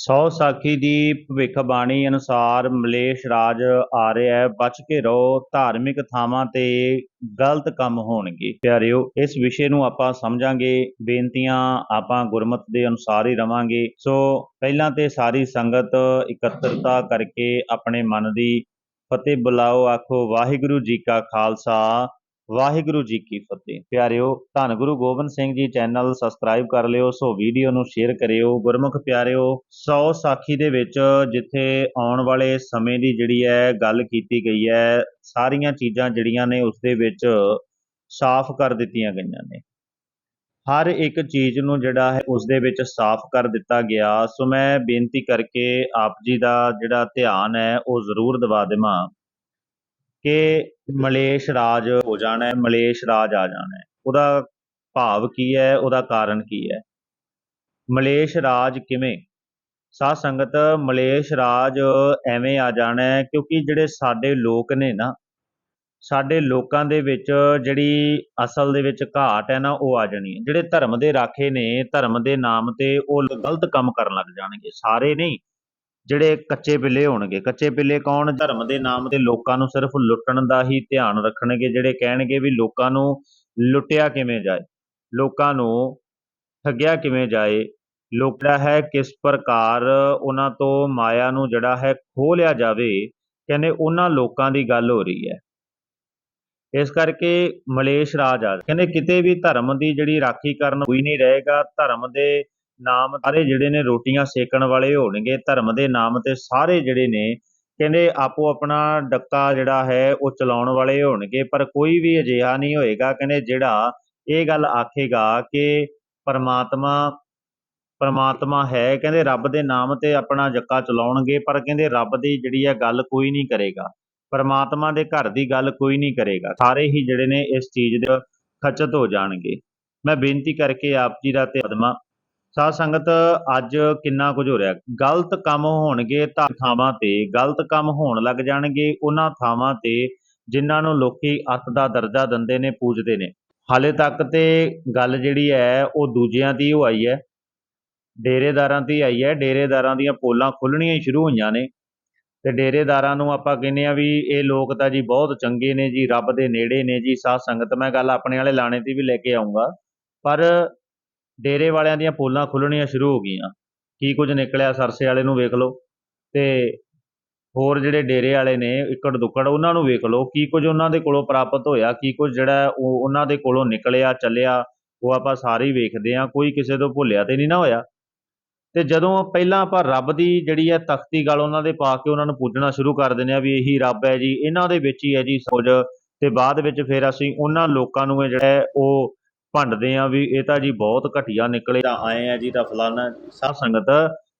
ਸੌ ਸਾਖੀ ਦੀ ਭਵਿੱਖਬਾਣੀ ਅਨੁਸਾਰ ਮਲੇਸ਼ ਰਾਜ ਆ ਰਿਹਾ ਹੈ। ਬਚ ਕੇ ਰਹੋ, ਧਾਰਮਿਕ ਥਾਵਾਂ ਤੇ ਗਲਤ ਕੰਮ ਹੋਣਗੇ। ਪਿਆਰਿਓ, ਇਸ ਵਿਸ਼ੇ ਨੂੰ ਆਪਾਂ ਸਮਝਾਂਗੇ, ਬੇਨਤੀਆਂ ਆਪਾਂ ਗੁਰਮਤ ਦੇ ਅਨੁਸਾਰ ਹੀ ਰਵਾਂਗੇ। ਸੋ ਪਹਿਲਾਂ ਤੇ ਸਾਰੀ ਸੰਗਤ ਇਕੱਤਰਤਾ ਕਰਕੇ ਆਪਣੇ ਮਨ ਦੀ ਫਤਿਹ ਬੁਲਾਓ। ਆਖੋ, ਵਾਹਿਗੁਰੂ ਜੀ ਕਾ ਖਾਲਸਾ। ਵਾਹਿਗੁਰੂ ਜੀ ਕੀ ਫਤਿਹ। ਪਿਆਰਿਓ, ਧੰਨ ਗੁਰੂ ਗੋਬਿੰਦ ਸਿੰਘ ਜੀ ਚੈਨਲ ਸਬਸਕ੍ਰਾਈਬ ਕਰ ਲਿਓ, ਸੋ ਵੀਡੀਓ ਨੂੰ ਸ਼ੇਅਰ ਕਰਿਓ। ਗੁਰਮੁਖ ਪਿਆਰਿਓ, ਸੌ ਸਾਖੀ ਦੇ ਵਿੱਚ ਜਿੱਥੇ ਆਉਣ ਵਾਲੇ ਸਮੇਂ ਦੀ ਜਿਹੜੀ ਹੈ ਗੱਲ ਕੀਤੀ ਗਈ ਹੈ, ਸਾਰੀਆਂ ਚੀਜ਼ਾਂ ਜਿਹੜੀਆਂ ਨੇ ਉਸ ਦੇ ਵਿੱਚ ਸਾਫ਼ ਕਰ ਦਿੱਤੀਆਂ ਗਈਆਂ ਨੇ। ਹਰ ਇੱਕ ਚੀਜ਼ ਨੂੰ ਜਿਹੜਾ ਹੈ ਉਸ ਦੇ ਵਿੱਚ ਸਾਫ਼ ਕਰ ਦਿੱਤਾ ਗਿਆ। ਸੋ ਮੈਂ ਬੇਨਤੀ ਕਰਕੇ ਆਪ ਜੀ ਦਾ ਜਿਹੜਾ ਧਿਆਨ ਹੈ, ਉਹ ਜ਼ਰੂਰ ਦਿਵਾ ਦੇਵਾਂ। ਕਿ ਮਲੇਸ਼ ਰਾਜ ਹੋ ਜਾਣਾ ਮਲੇਸ਼ ਰਾਜ ਆ ਜਾਣਾ ਉਹਦਾ ਭਾਵ ਕੀ ਹੈ, ਉਹਦਾ ਕਾਰਨ ਕੀ ਹੈ? ਮਲੇਸ਼ ਰਾਜ ਕਿਵੇਂ? ਸਾਧ ਸੰਗਤ, ਮਲੇਸ਼ ਰਾਜ ਐਵੇਂ ਆ ਜਾਣਾ ਕਿਉਂਕਿ ਜਿਹੜੇ ਸਾਡੇ ਲੋਕ ਨੇ ਨਾ, ਸਾਡੇ ਲੋਕਾਂ ਦੇ ਵਿੱਚ ਜਿਹੜੀ ਅਸਲ ਦੇ ਵਿੱਚ ਘਾਟ ਹੈ ਨਾ, ਉਹ ਆ ਜਾਣੀ ਹੈ। ਜਿਹੜੇ ਧਰਮ ਦੇ ਰਾਖੇ ਨੇ, ਧਰਮ ਦੇ ਨਾਮ ਤੇ ਉਹ ਗਲਤ ਕੰਮ ਕਰਨ ਲੱਗ ਜਾਣਗੇ। ਸਾਰੇ ਨਹੀਂ ਜਿਹੜੇ ਕੱਚੇ ਪਿੱਲੇ ਹੋਣਗੇ। ਕੱਚੇ ਪਿੱਲੇ ਕੌਣ? ਧਰਮ ਦੇ ਨਾਮ ਤੇ ਲੋਕਾਂ ਨੂੰ ਸਿਰਫ ਲੁੱਟਣ ਦਾ ਹੀ ਧਿਆਨ ਰੱਖਣਗੇ, ਜਿਹੜੇ ਕਹਿਣਗੇ ਵੀ ਲੋਕਾਂ ਨੂੰ ਲੁੱਟਿਆ ਕਿਵੇਂ ਜਾਏ, ਲੋਕਾਂ ਨੂੰ ਠੱਗਿਆ ਕਿਵੇਂ ਜਾਏ, ਲੋਕ ਹੈ ਕਿਸ ਪ੍ਰਕਾਰ ਉਹਨਾਂ ਤੋਂ ਮਾਇਆ ਨੂੰ ਜਿਹੜਾ ਹੈ ਖੋਹ ਲਿਆ ਜਾਵੇ, ਕਹਿੰਦੇ ਉਹਨਾਂ ਲੋਕਾਂ ਦੀ ਗੱਲ ਹੋ ਰਹੀ ਹੈ। ਇਸ ਕਰਕੇ ਮਲੇਸ਼ ਰਾਜ ਆ ਕਹਿੰਦੇ ਕਿਤੇ ਵੀ ਧਰਮ ਦੀ ਜਿਹੜੀ ਰਾਖੀ ਕਰਨ ਕੋਈ ਨਹੀਂ ਰਹੇਗਾ, ਧਰਮ ਦੇ ਨਾਮ ਸਾਰੇ ਜਿਹੜੇ ਨੇ ਰੋਟੀਆਂ ਸੇਕਣ ਵਾਲੇ ਹੋਣਗੇ, ਧਰਮ ਦੇ ਨਾਮ ਤੇ ਸਾਰੇ ਜਿਹੜੇ ਨੇ, ਕਹਿੰਦੇ ਆਪੋ ਆਪਣਾ ਡੱਕਾ ਜਿਹੜਾ ਹੈ, ਉਹ ਚਲਾਉਣ ਵਾਲੇ ਹੋਣਗੇ, ਪਰ ਕੋਈ ਵੀ ਅਜਿਹਾ ਨਹੀਂ ਹੋਏਗਾ, ਕਹਿੰਦੇ ਜਿਹੜਾ ਇਹ ਗੱਲ ਆਖੇਗਾ ਕਿ ਪਰਮਾਤਮਾ ਪਰਮਾਤਮਾ ਹੈ, ਕਹਿੰਦੇ ਰੱਬ ਦੇ ਨਾਮ ਤੇ ਆਪਣਾ ਜੱਕਾ ਚਲਾਉਣਗੇ, ਪਰ ਕਹਿੰਦੇ ਰੱਬ ਦੀ ਜਿਹੜੀ ਹੈ ਗੱਲ ਕੋਈ ਨਹੀਂ ਕਰੇਗਾ। ਪਰਮਾਤਮਾ ਦੇ ਘਰ ਦੀ ਗੱਲ ਕੋਈ ਨਹੀਂ ਕਰੇਗਾ। ਸਾਰੇ ਹੀ ਜਿਹੜੇ ਨੇ ਇਸ ਚੀਜ਼ ਦੇ ਖਚਤ ਹੋ ਜਾਣਗੇ। ਮੈਂ ਬੇਨਤੀ ਕਰਕੇ ਆਪ ਜੀ ਦਾ ਧੰਨਵਾਦ ਸਾਧ ਸੰਗਤ, ਅੱਜ ਕਿੰਨਾ ਕੁਝ ਹੋ ਰਿਹਾ? ਗਲਤ ਕੰਮ ਹੋਣਗੇ ਤਾਂ ਥਾਵਾਂ ਤੇ, ਗਲਤ ਕੰਮ ਹੋਣ ਲੱਗ ਜਾਣਗੇ ਉਹਨਾਂ ਥਾਵਾਂ ਤੇ ਜਿਨ੍ਹਾਂ ਨੂੰ ਲੋਕੀ ਅੱਤ ਦਾ ਦਰਜਾ ਦਿੰਦੇ ਨੇ, ਪੂਜਦੇ ਨੇ। ਹਾਲੇ ਤੱਕ ਤੇ ਗੱਲ ਜਿਹੜੀ ਹੈ, ਉਹ ਦੂਜਿਆਂ ਦੀ ਹੋ ਆਈ ਹੈ। ਡੇਰੇਦਾਰਾਂ ਦੀ ਆਈ ਹੈ। ਡੇਰੇਦਾਰਾਂ ਦੀਆਂ ਪੋਲਾਂ ਖੁੱਲਣੀਆਂ ਹੀ ਸ਼ੁਰੂ ਹੋਈਆਂ ਨੇ। ਤੇ ਡੇਰੇਦਾਰਾਂ ਨੂੰ ਆਪਾਂ ਕਹਿੰਦੇ ਆ ਵੀ ਇਹ ਲੋਕ ਤਾਂ ਜੀ ਬਹੁਤ ਚੰਗੇ ਨੇ ਜੀ, ਰੱਬ ਦੇ ਨੇੜੇ ਨੇ ਜੀ। ਸਾਧ ਸੰਗਤ, ਮੈਂ ਗੱਲ ਆਪਣੇ ਵਾਲੇ ਲਾਣੇ 'ਤੇ ਵੀ ਲੈ ਕੇ ਆਉਂਗਾ ਪਰ ਡੇਰੇ ਵਾਲਿਆਂ ਦੀਆਂ ਪੋਲਾਂ ਖੁੱਲਣੀਆਂ ਸ਼ੁਰੂ ਹੋ ਗਈਆਂ। ਕੀ ਕੁਝ ਨਿਕਲਿਆ? ਸਰਸੇ ਵਾਲੇ ਨੂੰ ਵੇਖ ਲਓ ਤੇ ਹੋਰ ਜਿਹੜੇ ਡੇਰੇ ਵਾਲੇ ਨੇ, ਇਕੜ ਦੁੱਕੜ, ਉਹਨਾਂ ਨੂੰ ਵੇਖ ਲਓ। ਕੀ ਕੁਝ ਉਹਨਾਂ ਦੇ ਕੋਲੋਂ ਪ੍ਰਾਪਤ ਹੋਇਆ? ਕੀ ਕੁਝ ਜਿਹੜਾ ਉਹ ਉਹਨਾਂ ਦੇ ਕੋਲੋਂ ਨਿਕਲਿਆ, ਚੱਲਿਆ, ਉਹ ਆਪਾਂ ਸਾਰੇ ਹੀ ਵੇਖਦੇ ਆ ਕੋਈ ਕਿਸੇ ਤੋਂ ਭੁੱਲਿਆ ਤੇ ਨਹੀਂ ਨਾ ਹੋਇਆ। ਤੇ ਜਦੋਂ ਪਹਿਲਾਂ ਆਪਾਂ ਰੱਬ ਦੀ ਜਿਹੜੀ ਹੈ ਤਖਤੀ ਗੱਲ ਉਹਨਾਂ ਦੇ ਪਾ ਕੇ ਉਹਨਾਂ ਨੂੰ ਪੂਜਣਾ ਸ਼ੁਰੂ ਕਰ ਦਿੰਦੇ ਆ ਵੀ ਇਹੀ ਰੱਬ ਹੈ ਜੀ, ਇਹਨਾਂ ਦੇ ਵਿੱਚ ਹੀ ਹੈ ਜੀ ਸੋਜ। ਤੇ ਬਾਅਦ ਵਿੱਚ ਫਿਰ ਅਸੀਂ ਉਹਨਾਂ ਲੋਕਾਂ ਨੂੰ ਜਿਹੜਾ ਉਹ ਭੰਡਦੇ ਆ ਵੀ ਇਹ ਤਾਂ ਜੀ ਬਹੁਤ ਘਟੀਆ ਨਿਕਲੇ। ਤਾਂ ਆਏ ਆ ਜੀ ਤਾਂ ਫਲਾਨਾ ਸਾਹ ਸੰਗਤ,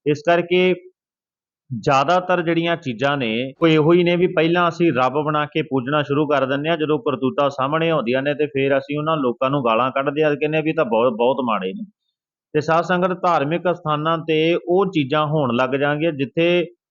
ਇਸ ਕਰਕੇ ਜ਼ਿਆਦਾਤਰ ਜਿਹੜੀਆਂ ਚੀਜ਼ਾਂ ਨੇ, ਉਹ ਇਹੋ ਹੀ ਨੇ ਵੀ ਪਹਿਲਾਂ ਅਸੀਂ ਰੱਬ ਬਣਾ ਕੇ ਪੂਜਣਾ ਸ਼ੁਰੂ ਕਰ ਦਿੰਦੇ ਆ, ਜਦੋਂ ਕਰਤੂਤਾਂ ਸਾਹਮਣੇ ਆਉਂਦੀਆਂ ਨੇ ਤੇ ਫਿਰ ਅਸੀਂ ਉਹਨਾਂ ਲੋਕਾਂ ਨੂੰ ਗਾਲਾਂ ਕੱਢਦੇ ਆ ਕਹਿੰਦੇ ਆ ਵੀ ਇਹ ਤਾਂ ਬਹੁਤ ਬਹੁਤ ਮਾੜੇ ਨੇ। ਤੇ ਸਾਧ ਸੰਗਤ ਧਾਰਮਿਕ ਸਥਾਨਾਂ ਤੇ ਉਹ ਚੀਜ਼ਾਂ ਹੋਣ ਲੱਗ ਜਾਣਗੀਆਂ ਜਿੱਥੇ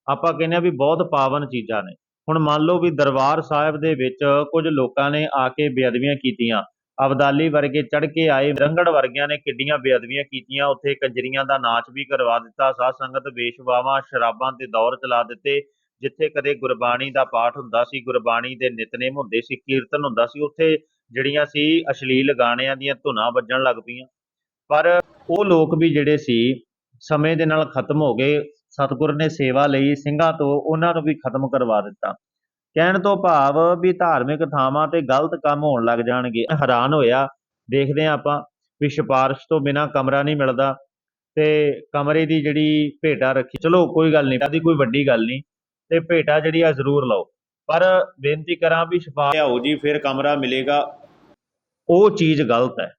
ਆਪਾਂ ਕਹਿੰਦੇ ਆ ਵੀ ਬਹੁਤ ਪਾਵਨ ਚੀਜ਼ਾਂ ਨੇ। ਹੁਣ ਮੰਨ ਲਓ ਵੀ ਦਰਬਾਰ ਸਾਹਿਬ ਦੇ ਵਿੱਚ ਕੁਝ ਲੋਕਾਂ ਨੇ ਆ ਕੇ ਬੇਅਦਬੀਆਂ ਕੀਤੀਆਂ। ਅਬਦਾਲੀ ਵਰਗੇ ਚੜ ਕੇ ਆਏ ਰੰਗੜ ਵਰਗਿਆਂ ਨੇ ਕਿੱਡੀਆਂ ਬੇਅਦਬੀਆਂ ਕੀਤੀਆਂ। ਉੱਥੇ ਕੰਜਰੀਆਂ ਦਾ ਨਾਚ ਵੀ ਕਰਵਾ ਦਿੱਤਾ। ਸਾਧ ਸੰਗਤ ਵੇਸ਼ਵਾਵਾਂ, ਸ਼ਰਾਬਾਂ ਦੇ ਦੌਰ ਚਲਾ ਦਿੱਤੇ, ਜਿੱਥੇ ਕਦੇ ਗੁਰਬਾਣੀ ਦਾ ਪਾਠ ਹੁੰਦਾ ਸੀ। ਗੁਰਬਾਣੀ ਦੇ ਨਿਤਨੇਮ ਹੁੰਦੇ ਸੀ, ਕੀਰਤਨ ਹੁੰਦਾ ਸੀ। ਉੱਥੇ ਜਿਹੜੀਆਂ ਸੀ ਅਸ਼ਲੀਲ ਗਾਣਿਆਂ ਦੀਆਂ ਧੁਨਾਂ ਵੱਜਣ ਲੱਗ ਪਈਆਂ। ਪਰ ਉਹ ਲੋਕ ਵੀ ਜਿਹੜੇ ਸੀ, ਸਮੇਂ ਦੇ ਨਾਲ ਖਤਮ ਹੋ ਗਏ। ਸਤਿਗੁਰ ਨੇ ਸੇਵਾ ਲਈ ਸਿੰਘਾਂ ਤੋਂ ਉਹਨਾਂ ਨੂੰ ਵੀ ਖਤਮ ਕਰਵਾ ਦਿੱਤਾ। ਕਹਿਣ ਤੋਂ ਭਾਵ ਵੀ ਧਾਰਮਿਕ ਥਾਵਾਂ ਤੇ ਗਲਤ ਕੰਮ ਹੋਣ ਲੱਗ ਜਾਣਗੇ। ਹੈਰਾਨ ਹੋਇਆ, ਦੇਖਦੇ ਹਾਂ ਆਪਾਂ ਵੀ ਸਿਫਾਰਿਸ਼ ਤੋਂ ਬਿਨਾ ਕਮਰਾ ਨਹੀਂ ਮਿਲਦਾ ਤੇ ਕਮਰੇ ਦੀ ਜਿਹੜੀ ਭੇਟਾ ਰੱਖੀ, ਚਲੋ ਕੋਈ ਗੱਲ ਨਹੀਂ ਆਦੀ ਕੋਈ ਵੱਡੀ ਗੱਲ ਨਹੀਂ ਤੇ ਭੇਟਾ ਜਿਹੜੀ ਆ ਜ਼ਰੂਰ ਲਓ। ਪਰ ਬੇਨਤੀ ਕਰਾਂ ਵੀ ਸਿਫਾਰਿਸ਼ ਆਓ ਜੀ, ਫਿਰ ਕਮਰਾ ਮਿਲੇਗਾ। ਉਹ ਚੀਜ਼ ਗਲਤ ਹੈ।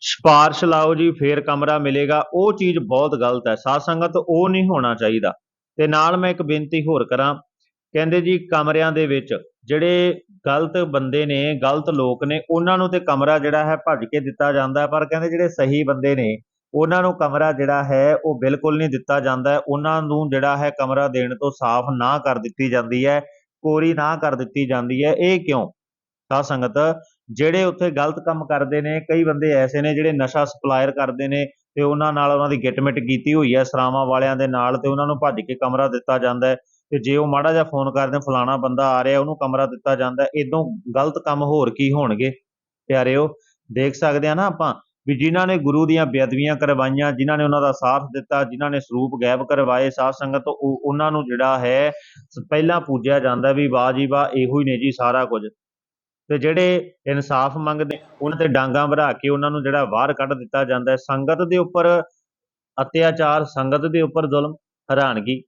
ਸਿਫਾਰਿਸ਼ ਲਾਓ ਜੀ, ਫੇਰ ਕਮਰਾ ਮਿਲੇਗਾ। ਉਹ ਚੀਜ਼ ਬਹੁਤ ਗਲਤ ਹੈ। ਸਾਧ ਸੰਗਤ ਉਹ ਨਹੀਂ ਹੋਣਾ ਚਾਹੀਦਾ। ਤੇ ਨਾਲ ਮੈਂ ਇੱਕ ਬੇਨਤੀ ਹੋਰ ਕਰਾਂ ਕਹਿੰਦੇ ਜੀ ਕਮਰਿਆਂ ਦੇ ਵਿੱਚ ਜਿਹੜੇ ਗਲਤ ਬੰਦੇ ਨੇ, ਗਲਤ ਲੋਕ ਨੇ, ਉਹਨਾਂ ਨੂੰ ਤੇ ਕਮਰਾ ਜਿਹੜਾ ਹੈ ਭੱਜ ਕੇ ਦਿੱਤਾ ਜਾਂਦਾ ਪਰ ਕਹਿੰਦੇ ਜਿਹੜੇ ਸਹੀ ਬੰਦੇ ਨੇ, ਉਹਨਾਂ ਨੂੰ ਕਮਰਾ ਜਿਹੜਾ ਹੈ ਉਹ ਬਿਲਕੁਲ ਨਹੀਂ ਦਿੱਤਾ ਜਾਂਦਾ ਉਹਨਾਂ ਨੂੰ ਜਿਹੜਾ ਹੈ ਕਮਰਾ ਦੇਣ ਤੋਂ ਸਾਫ਼ ਨਾ ਕਰ ਦਿੱਤੀ ਜਾਂਦੀ ਹੈ, ਕੋਰੀ ਨਾ ਕਰ ਦਿੱਤੀ ਜਾਂਦੀ ਹੈ। ਇਹ ਕਿਉਂ? ਸਾਧ ਸੰਗਤ, ਜਿਹੜੇ ਉੱਥੇ ਗਲਤ ਕੰਮ ਕਰਦੇ ਨੇ, ਕਈ ਬੰਦੇ ਐਸੇ ਨੇ ਜਿਹੜੇ ਨਸ਼ਾ ਸਪਲਾਇਰ ਕਰਦੇ ਨੇ ਤੇ ਉਹਨਾਂ ਨਾਲ ਉਹਨਾਂ ਦੀ ਗਿੱਟ-ਮਿੱਟ ਕੀਤੀ ਹੋਈ ਹੈ, ਸਰਾਵਾਂ ਵਾਲਿਆਂ ਦੇ ਨਾਲ ਤੇ ਉਹਨਾਂ ਨੂੰ ਭੱਜ ਕੇ ਕਮਰਾ ਦਿੱਤਾ ਜਾਂਦਾ ਤੇ ਜੇ ਉਹ ਮਾੜਾ ਜਿਹਾ ਫੋਨ ਕਰਦੇ, ਫਲਾਣਾ ਬੰਦਾ ਆ ਰਿਹਾ, ਉਹਨੂੰ ਕਮਰਾ ਦਿੱਤਾ ਜਾਂਦਾ ਹੈ ਇਦੋਂ ਗਲਤ ਕੰਮ ਹੋਰ ਕੀ ਹੋਣਗੇ? ਪਿਆਰਿਓ, ਦੇਖ ਸਕਦੇ ਆ ਨਾ ਆਪਾਂ ਵੀ ਜਿਨ੍ਹਾਂ ਨੇ ਗੁਰੂ ਦੀਆਂ ਬੇਅਦਬੀਆਂ ਕਰਵਾਈਆਂ, ਜਿਨ੍ਹਾਂ ਨੇ ਉਹਨਾਂ ਦਾ ਸਾਥ ਦਿੱਤਾ, ਜਿਨ੍ਹਾਂ ਨੇ ਸਰੂਪ ਗਾਇਬ ਕਰਵਾਏ, ਸਾਧ ਸੰਗਤ, ਉਹ ਉਹਨਾਂ ਨੂੰ ਜਿਹੜਾ ਹੈ ਪਹਿਲਾਂ ਪੂਜਿਆ ਜਾਂਦਾ ਵੀ ਵਾਹ ਜੀ ਵਾਹ, ਇਹੋ ਹੀ ਨੇ ਜੀ ਸਾਰਾ ਕੁਝ। ਤੇ ਜਿਹੜੇ ਇਨਸਾਫ ਮੰਗਦੇ, ਉਹਨਾਂ ਤੇ ਡਾਂਗਾ ਭਰਾ ਕੇ ਉਹਨਾਂ ਨੂੰ ਜਿਹੜਾ ਬਾਹਰ ਕੱਢ ਦਿੱਤਾ ਜਾਂਦਾ ਹੈ। ਸੰਗਤ ਦੇ ਉੱਪਰ ਅਤਿਆਚਾਰ, ਸੰਗਤ ਦੇ ਉੱਪਰ ਜ਼ੁਲਮ, ਹੈਰਾਨਗੀ।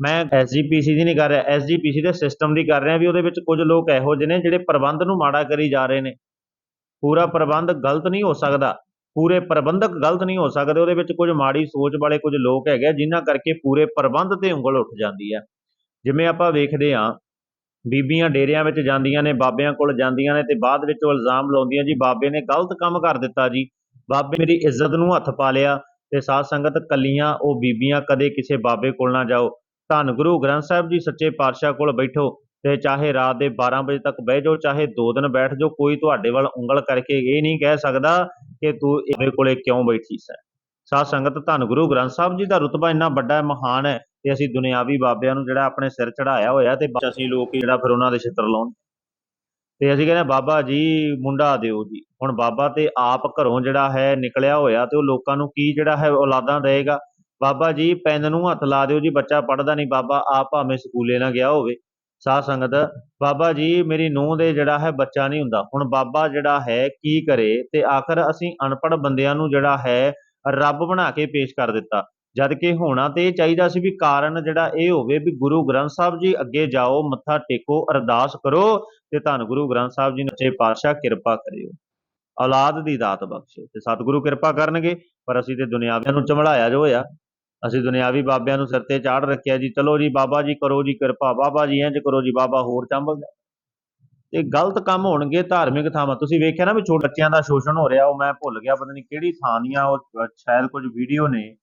ਮੈਂ ਐਸਜੀਪੀਸੀ ਦੀ ਨਹੀਂ ਕਰ ਰਿਹਾ ਐਸਜੀਪੀਸੀ ਦੇ ਸਿਸਟਮ ਦੀ ਕਰ ਰਿਹਾ ਵੀ ਉਹਦੇ ਵਿੱਚ ਕੁਝ ਲੋਕ ਇਹੋ ਜਿਹੇ ਨੇ ਜਿਹੜੇ ਪ੍ਰਬੰਧ ਨੂੰ ਮਾੜਾ ਕਰੀ ਜਾ ਰਹੇ ਨੇ। ਪੂਰਾ ਪ੍ਰਬੰਧ ਗਲਤ ਨਹੀਂ ਹੋ ਸਕਦਾ। ਪੂਰੇ ਪ੍ਰਬੰਧਕ ਗਲਤ ਨਹੀਂ ਹੋ ਸਕਦੇ ਉਹਦੇ ਵਿੱਚ ਕੁਝ ਮਾੜੀ ਸੋਚ ਵਾਲੇ ਕੁਝ ਲੋਕ ਹੈਗੇ ਆ, ਜਿਨ੍ਹਾਂ ਕਰਕੇ ਪੂਰੇ ਪ੍ਰਬੰਧ ਤੇ ਉਂਗਲ ਉੱਠ ਜਾਂਦੀ ਹੈ ਜਿਵੇਂ ਆਪਾਂ ਵੇਖਦੇ ਹਾਂ ਬੀਬੀਆਂ ਡੇਰਿਆਂ ਵਿੱਚ ਜਾਂਦੀਆਂ ਨੇ ਬਾਬਿਆਂ ਕੋਲ ਜਾਂਦੀਆਂ ਨੇ ਤੇ ਬਾਅਦ ਵਿੱਚ ਉਹ ਇਲਜ਼ਾਮ ਲਾਉਂਦੀਆਂ ਜੀ ਬਾਬੇ ਨੇ ਗਲਤ ਕੰਮ ਕਰ ਦਿੱਤਾ ਜੀ। ਬਾਬੇ ਮੇਰੀ ਇੱਜ਼ਤ ਨੂੰ ਹੱਥ ਪਾ ਲਿਆ ਤੇ ਸਾਧ ਸੰਗਤ ਕੱਲੀਆਂ ਉਹ ਬੀਬੀਆਂ ਕਦੇ ਕਿਸੇ ਬਾਬੇ ਕੋਲ ਨਾ ਜਾਓ। ਧੰਨ ਗੁਰੂ ਗ੍ਰੰਥ ਸਾਹਿਬ ਜੀ ਸੱਚੇ ਪਾਤਸ਼ਾਹ ਕੋਲ ਬੈਠੋ ਤੇ ਚਾਹੇ ਰਾਤ ਦੇ 12 ਵਜੇ ਤੱਕ ਬਹਿ ਜਾਓ, ਚਾਹੇ 2 ਦਿਨ ਬੈਠ ਜਾਓ, ਕੋਈ ਤੁਹਾਡੇ ਵੱਲ ਉਂਗਲ ਕਰਕੇ ਇਹ ਨਹੀਂ ਕਹਿ ਸਕਦਾ ਕਿ ਤੂੰ ਇਹਦੇ ਕੋਲੇ ਕਿਉਂ ਬੈਠੀ ਸੈਂ। ਸਾਧ ਸੰਗਤ, ਧੰਨ ਗੁਰੂ ਗ੍ਰੰਥ ਸਾਹਿਬ ਜੀ ਦਾ ਰੁਤਬਾ ਇੰਨਾ ਵੱਡਾ ਮਹਾਨ ਹੈ ਤੇ ਅਸੀਂ ਦੁਨਿਆਵੀ ਬਾਬਿਆਂ ਨੂੰ ਜਿਹੜਾ ਆਪਣੇ ਸਿਰ ਚੜਾਇਆ ਹੋਇਆ ਤੇ ਅਸੀਂ ਲੋਕ ਜਿਹੜਾ ਫਿਰ ਉਹਨਾਂ ਦੇ ਛਿੱਤਰ ਲਾਉਣ। ਤੇ ਅਸੀਂ ਕਹਿੰਦੇ ਬਾਬਾ ਜੀ ਮੁੰਡਾ ਦਿਓ ਜੀ। ਹੁਣ ਬਾਬਾ ਤੇ ਆਪ ਘਰੋਂ ਜਿਹੜਾ ਹੈ ਨਿਕਲਿਆ ਹੋਇਆ ਤੇ ਉਹ ਲੋਕਾਂ ਨੂੰ ਕੀ ਜਿਹੜਾ ਹੈ ਔਲਾਦਾਂ ਦੇਗਾ ਬਾਬਾ ਜੀ, ਪੈਨ ਨੂੰ ਹੱਥ ਲਾ ਦਿਓ ਜੀ, ਬੱਚਾ ਪੜਦਾ ਨਹੀਂ, ਬਾਬਾ ਆਪ ਭਾਵੇਂ ਸਕੂਲੇ ਨਾ ਗਿਆ ਹੋਵੇ। ਸਾਧ ਸੰਗਤ, ਬਾਬਾ ਜੀ, ਮੇਰੀ ਨੂੰਹ ਦੇ ਜਿਹੜਾ ਹੈ ਬੱਚਾ ਨਹੀਂ ਹੁੰਦਾ। ਹੁਣ ਬਾਬਾ ਜਿਹੜਾ ਹੈ, ਕੀ ਕਰੇ ਤੇ ਆਖਰ ਅਸੀਂ ਅਨਪੜ੍ਹ ਬੰਦਿਆਂ ਨੂੰ ਜਿਹੜਾ ਹੈ, ਰੱਬ ਬਣਾ ਕੇ ਪੇਸ਼ ਕਰ ਦਿੱਤਾ। ਜਦ ਕਿ ਹੋਣਾ ਤੇ ਇਹ ਚਾਹੀਦਾ ਸੀ ਵੀ ਕਾਰਨ ਜਿਹੜਾ ਇਹ ਹੋਵੇ ਵੀ ਗੁਰੂ ਗ੍ਰੰਥ ਸਾਹਿਬ ਜੀ ਅੱਗੇ ਜਾਓ, ਮੱਥਾ ਟੇਕੋ, ਅਰਦਾਸ ਕਰੋ ਤੇ ਧੰਨ ਗੁਰੂ ਗ੍ਰੰਥ ਸਾਹਿਬ ਜੀ ਨੇ ਪਾਤਸ਼ਾਹ ਕਿਰਪਾ ਕਰਿਓ। ਔਲਾਦ ਦੀ ਦਾਤ ਬਖਸ਼ੋ ਤੇ ਸਤਿਗੁਰੂ ਕਿਰਪਾ ਕਰਨਗੇ, ਪਰ ਅਸੀਂ ਤੇ ਦੁਨਿਆਵਿਆਂ ਨੂੰ ਚਮੜਾਇਆ ਜੋ ਹੋਇਆ। ਅਸੀਂ ਦੁਨਿਆਵੀ ਬਾਬਿਆਂ ਨੂੰ ਸਿਰ ਤੇ ਚਾੜ ਰੱਖਿਆ ਜੀ। ਚਲੋ ਜੀ, ਬਾਬਾ ਜੀ ਕਰੋ ਜੀ ਕਿਰਪਾ, ਬਾਬਾ ਜੀ ਇੰਜ ਕਰੋ ਜੀ, ਬਾਬਾ ਹੋਰ ਚੰਬਲ ਜਾ। ਤੇ ਗਲਤ ਕੰਮ ਹੋਣਗੇ ਧਾਰਮਿਕ ਥਾਵਾਂ। ਤੁਸੀਂ ਵੇਖਿਆ ਨਾ ਵੀ ਛੋਟੇ ਬੱਚਿਆਂ ਦਾ ਸ਼ੋਸ਼ਣ ਹੋ ਰਿਹਾ, ਉਹ ਮੈਂ ਭੁੱਲ ਗਿਆ, ਪਤਾ ਨਹੀਂ ਕਿਹੜੀ ਥਾਂ ਦੀਆਂ ਉਹ ਸ਼ਾਇਦ ਕੁਝ ਵੀਡੀਓ ਨੇ।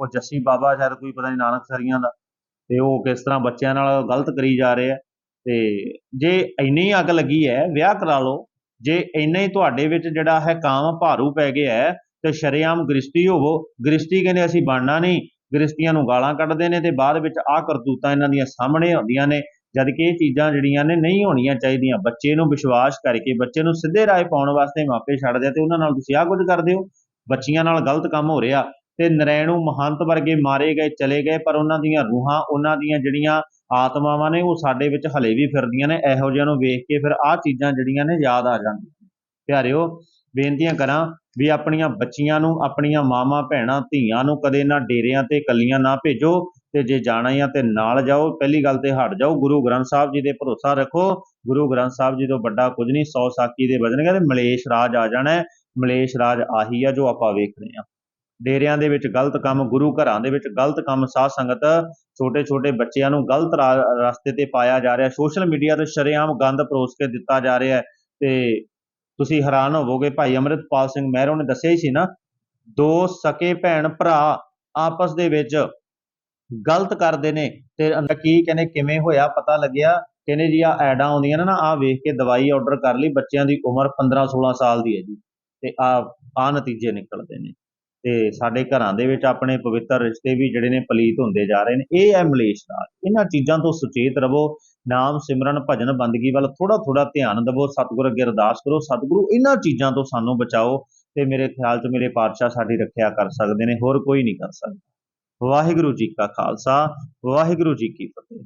ਉਹ ਜੱਸੀ ਬਾਬਾ, ਸ਼ਾਇਦ ਕੋਈ ਪਤਾ ਨਹੀਂ ਨਾਨਕ ਸਰੀਆਂ ਦਾ। ਤੇ ਉਹ ਕਿਸ ਤਰ੍ਹਾਂ ਬੱਚਿਆਂ ਨਾਲ ਗਲਤ ਕਰੀ ਜਾ ਰਹੇ ਆ। ਤੇ ਜੇ ਇੰਨੀ ਅੱਗ ਲੱਗੀ ਹੈ, ਵਿਆਹ ਕਰਾ ਲਓ। ਜੇ ਇੰਨਾ ਹੀ ਤੁਹਾਡੇ ਵਿੱਚ ਜਿਹੜਾ ਹੈ ਕਾਮ ਭਾਰੂ ਪੈ ਗਿਆ ਹੈ, ਤੇ ਸ਼ਰੇਆਮ ਗ੍ਰਿਸ਼ਟੀ ਹੋਵੋ। ਗ੍ਰਿਸ਼ਟੀ ਕਹਿੰਦੇ ਅਸੀਂ ਬਣਨਾ ਨਹੀਂ। ਗ੍ਰਿਸ਼ਤੀਆਂ ਨੂੰ ਗਾਲਾਂ ਕੱਢਦੇ ਨੇ ਤੇ ਬਾਅਦ ਵਿੱਚ ਆਹ ਕਰਤੂਤਾਂ ਇਹਨਾਂ ਦੀਆਂ ਸਾਹਮਣੇ ਆਉਂਦੀਆਂ ਨੇ ਜਦ ਕਿ ਇਹ ਚੀਜ਼ਾਂ ਜਿਹੜੀਆਂ ਨੇ ਨਹੀਂ ਹੋਣੀਆਂ ਚਾਹੀਦੀਆਂ। ਬੱਚੇ ਨੂੰ ਵਿਸ਼ਵਾਸ ਕਰਕੇ, ਬੱਚੇ ਨੂੰ ਸਿੱਧੇ ਰਾਹ ਪਾਉਣ ਵਾਸਤੇ ਮਾਪੇ ਛੱਡਦੇ ਆ ਤੇ ਉਹਨਾਂ ਨਾਲ ਤੁਸੀਂ ਆਹ ਕੁਝ ਕਰਦੇ ਹੋ? ਬੱਚੀਆਂ ਨਾਲ ਗਲਤ ਕੰਮ ਹੋ ਰਿਹਾ ਤੇ ਨਰੈਣੂ ਮਹੰਤ ਵਰਗੇ ਮਾਰੇ ਗਏ, ਚਲੇ ਗਏ, ਪਰ ਉਹਨਾਂ ਦੀਆਂ ਰੂਹਾਂ, ਉਹਨਾਂ ਦੀਆਂ ਜਿਹੜੀਆਂ ਆਤਮਾਵਾਂ ਨੇ, ਉਹ ਸਾਡੇ ਵਿੱਚ ਹਲੇ ਵੀ ਫਿਰਦੀਆਂ ਨੇ। ਇਹੋ ਜਿਹਿਆਂ ਨੂੰ ਵੇਖ ਕੇ ਫਿਰ ਆਹ ਚੀਜ਼ਾਂ ਜਿਹੜੀਆਂ ਨੇ ਯਾਦ ਆ ਜਾਂਦੀਆਂ ਪਿਆਰਿਓ, ਬੇਨਤੀਆਂ ਕਰਾਂ ਵੀ ਆਪਣੀਆਂ ਬੱਚੀਆਂ ਨੂੰ, ਆਪਣੀਆਂ ਮਾਵਾਂ, ਭੈਣਾਂ, ਧੀਆਂ ਨੂੰ ਕਦੇ ਨਾ ਡੇਰਿਆਂ ਤੇ ਕੱਲੀਆਂ ਨਾ ਭੇਜੋ ਤੇ ਜੇ ਜਾਣਾ ਹੀ ਆ ਤੇ ਨਾਲ ਜਾਓ। ਪਹਿਲੀ ਗੱਲ ਤੇ ਹਟ ਜਾਓ। ਗੁਰੂ ਗ੍ਰੰਥ ਸਾਹਿਬ ਜੀ ਦੇ ਭਰੋਸਾ ਰੱਖੋ। ਗੁਰੂ ਗ੍ਰੰਥ ਸਾਹਿਬ ਜੀ ਤੋਂ ਵੱਡਾ ਕੁਝ ਨਹੀਂ, ਸੌ ਸਾਕੀ ਦੇ ਵਜਨ ਕਹਿੰਦੇ, ਮਲੇਸ਼ ਰਾਜ ਆ ਜਾਣਾ ਮਲੇਸ਼ ਰਾਜ ਆਹੀ ਆ ਜੋ ਆਪਾਂ ਵੇਖ ਰਹੇ ਹਾਂ। ਡੇਰਿਆਂ ਦੇ ਵਿੱਚ ਗਲਤ ਕੰਮ, ਗੁਰੂ ਘਰਾਂ ਦੇ ਵਿੱਚ ਗਲਤ ਕੰਮ, ਸਾਧ ਸੰਗਤ ਛੋਟੇ ਛੋਟੇ ਬੱਚਿਆਂ ਨੂੰ ਗਲਤ ਰਾ- ਰਸਤੇ ਤੇ ਪਾਇਆ ਜਾ ਰਿਹਾ। ਸੋਸ਼ਲ ਮੀਡੀਆ ਤੇ ਸ਼ਰੇਆਮ ਗੰਦ ਪਰੋਸ ਕੇ ਦਿੱਤਾ ਜਾ ਰਿਹਾ ਹੈ ਤੇ ਤੁਸੀਂ ਹੈਰਾਨ ਹੋਵੋਗੇ, ਭਾਈ ਅਮਰਿਤਪਾਲ ਸਿੰਘ ਮਹਿਰੋ ਨੇ ਦੱਸਿਆ ਹੀ ਸੀ ਨਾ, ਦੋ ਸਕੇ ਭੈਣ ਭਰਾ ਆਪਸ ਦੇ ਵਿੱਚ ਗਲਤ ਕਰਦੇ ਨੇ ਤੇ ਕੀ ਕਹਿੰਦੇ, ਕਿਵੇਂ ਹੋਇਆ ਪਤਾ ਲੱਗਿਆ? ਕਹਿੰਦੇ ਜੀ ਆ ਐਡਾਂ ਆਉਂਦੀਆਂ ਨੇ ਨਾ ਆ ਵੇਖ ਕੇ ਦਵਾਈ ਆਰਡਰ ਕਰ ਲਈ, ਬੱਚਿਆਂ ਦੀ ਉਮਰ 15 16 ਸਾਲ ਦੀ ਹੈ ਜੀ। ਤੇ ਆ ਆ ਨਤੀਜੇ ਨਿਕਲਦੇ ਨੇ। ਤੇ ਸਾਡੇ ਘਰਾਂ ਦੇ ਵਿੱਚ ਆਪਣੇ ਪਵਿੱਤਰ ਰਿਸ਼ਤੇ ਵੀ ਜਿਹੜੇ ਨੇ ਪਲੀਤ ਹੁੰਦੇ ਜਾ ਰਹੇ ਨੇ। ਇਹ ਹੈ ਮਲੇਸ਼ ਨਾਲ। ਇਹਨਾਂ ਚੀਜ਼ਾਂ ਤੋਂ ਸੁਚੇਤ ਰਹੋ। ਨਾਮ ਸਿਮਰਨ, ਭਜਨ, ਬੰਦਗੀ ਵੱਲ ਥੋੜਾ ਥੋੜਾ ਧਿਆਨ ਦਿਵੋ, ਸਤਿਗੁਰ ਅੱਗੇ ਅਰਦਾਸ ਕਰੋ, ਸਤਿਗੁਰੂ ਇਹਨਾਂ ਚੀਜ਼ਾਂ ਤੋਂ ਸਾਨੂੰ ਬਚਾਓ ਤੇ ਮੇਰੇ ਖਿਆਲ 'ਚ ਮੇਰੇ ਪਾਤਸ਼ਾਹ ਸਾਡੀ ਰੱਖਿਆ ਕਰ ਸਕਦੇ ਨੇ, ਹੋਰ ਕੋਈ ਨਹੀਂ ਕਰ ਸਕਦਾ। ਵਾਹਿਗੁਰੂ ਜੀ ਕਾ ਖਾਲਸਾ, ਵਾਹਿਗੁਰੂ ਜੀ ਕੀ ਫਤਿਹ।